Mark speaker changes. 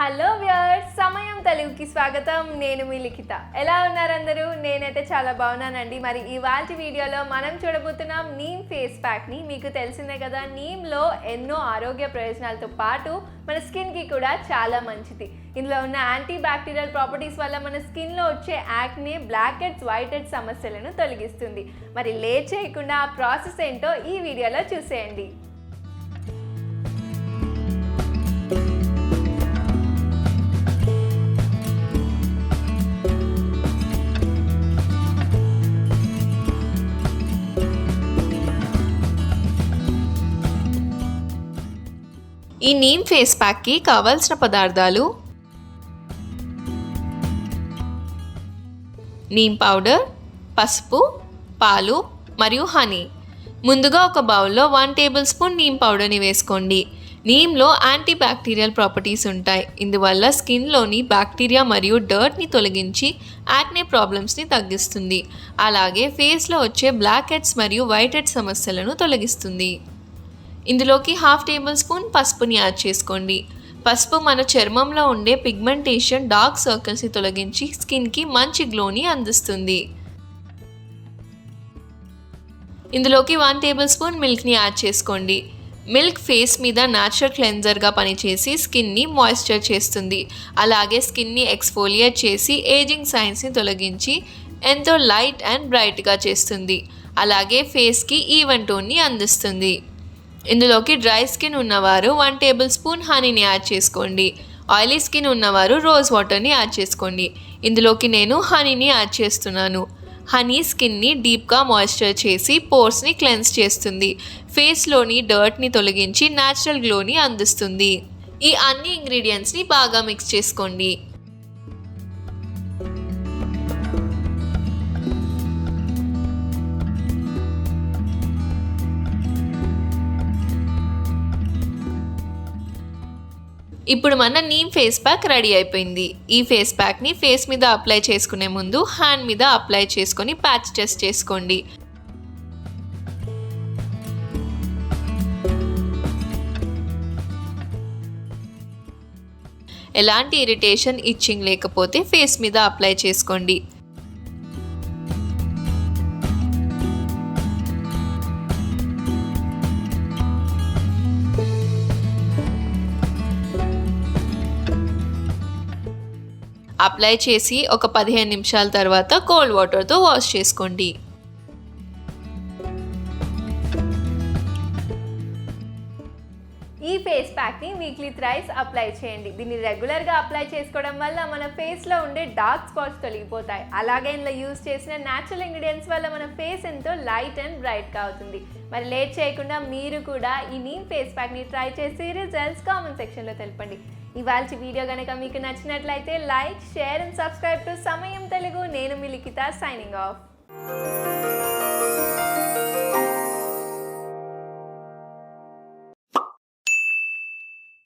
Speaker 1: Hello viewers సమయం తెలుగుకి స్వాగతం. నేను మీ లిఖిత. ఎలా ఉన్నారు అందరూ నేనైతే చాలా బాగున్నానండి. మరి ఇవాళ వీడియోలో మనం చూడబోతున్నాం నీమ్ ఫేస్ ప్యాక్ని మీకు తెలిసిందే కదా నీమ్లో ఎన్నో ఆరోగ్య ప్రయోజనాలతో పాటు మన స్కిన్కి కూడా చాలా మంచిది. ఇందులో ఉన్న యాంటీ బ్యాక్టీరియల్ ప్రాపర్టీస్ వల్ల మన స్కిన్లో వచ్చే acne blackheads whiteheads సమస్యలను తొలగిస్తుంది. మరి లేట్ చేయకుండా ఆ ప్రాసెస్ ఏంటో ఈ వీడియోలో చూసేయండి.
Speaker 2: ఈ నీమ్ ఫేస్ ప్యాక్కి కావాల్సిన పదార్థాలు. నీమ్ పౌడర్ పసుపు పాలు మరియు హనీ. ముందుగా ఒక బౌల్లో వన్ టేబుల్ స్పూన్ నీమ్ పౌడర్ని వేసుకోండి. నీమ్లో యాంటీ బ్యాక్టీరియల్ ప్రాపర్టీస్ ఉంటాయి. ఇందువల్ల స్కిన్లోని బ్యాక్టీరియా మరియు డర్ట్ని తొలగించి యాక్నే ప్రాబ్లమ్స్ని తగ్గిస్తుంది. అలాగే ఫేస్లో వచ్చే బ్లాక్ హెడ్స్ మరియు వైట్ హెడ్ సమస్యలను తొలగిస్తుంది. ఇందులోకి హాఫ్ టేబుల్ స్పూన్ పసుపుని యాడ్ చేసుకోండి. పసుపు మన చర్మంలో ఉండే పిగ్మెంటేషన్ డార్క్ సర్కిల్స్ని తొలగించి స్కిన్కి మంచి గ్లోని అందిస్తుంది. ఇందులోకి వన్ టేబుల్ స్పూన్ మిల్క్ని యాడ్ చేసుకోండి. మిల్క్ ఫేస్ మీద న్యాచురల్ క్లెన్జర్గా పనిచేసి స్కిన్ని మాయిశ్చర్ చేస్తుంది. అలాగే స్కిన్ని ఎక్స్ఫోలియేట్ చేసి ఏజింగ్ సైన్స్ని తొలగించి ఎంతో లైట్ అండ్ బ్రైట్గా చేస్తుంది. అలాగే ఫేస్కి ఈవెన్ టోన్ని అందిస్తుంది. ఇందులోకి డ్రై స్కిన్ ఉన్నవారు వన్ టేబుల్ స్పూన్ హనీని యాడ్ చేసుకోండి. ఆయిలీ స్కిన్ ఉన్నవారు రోజ్ వాటర్ని యాడ్ చేసుకోండి. ఇందులోకి నేను హనీని యాడ్ చేస్తున్నాను. హనీ స్కిన్ని డీప్గా మాయిశ్చర్ చేసి పోర్స్ని క్లెన్స్ చేస్తుంది. ఫేస్లోని డర్ట్ని తొలగించి న్యాచురల్ గ్లోని అందిస్తుంది. ఈ అన్ని ఇంగ్రీడియంట్స్ని బాగా మిక్స్ చేసుకోండి. ఇప్పుడు మన నీమ్ ఫేస్ ప్యాక్ రెడీ అయిపోయింది. ఈ ఫేస్ ప్యాక్ని ఫేస్ మీద అప్లై చేసుకునే ముందు హ్యాండ్ మీద అప్లై చేసుకొని ప్యాచ్ టెస్ట్ చేసుకోండి. ఎలాంటి ఇరిటేషన్ ఇచ్చింగ్ లేకపోతే ఫేస్ మీద అప్లై చేసుకోండి. అప్లై చేసి ఒక పదిహేను నిమిషాల తర్వాత కోల్డ్ వాటర్తో వాష్ చేసుకోండి.
Speaker 1: ఈ ఫేస్ ప్యాక్ని వీక్లీ థ్రైస్ అప్లై చేయండి. దీన్ని రెగ్యులర్గా అప్లై చేసుకోవడం వల్ల మన ఫేస్లో ఉండే డార్క్ స్పాట్స్ తొలగిపోతాయి. అలాగే ఇందులో యూస్ చేసిన న్యాచురల్ ఇంగ్రీడియంట్స్ వల్ల మన ఫేస్ ఎంతో లైట్ అండ్ బ్రైట్గా అవుతుంది. మరి లేట్ చేయకుండా మీరు కూడా ఈ నీమ్ ఫేస్ ప్యాక్ని ట్రై చేసి రిజల్ట్స్ కామెంట్ సెక్షన్లో తెలపండి. ఇవాళ వీడియో కనుక మీకు నచ్చినట్లయితే like share and subscribe to Samayam Telugu. నేను మీ లిఖిత సైనింగ్ ఆఫ్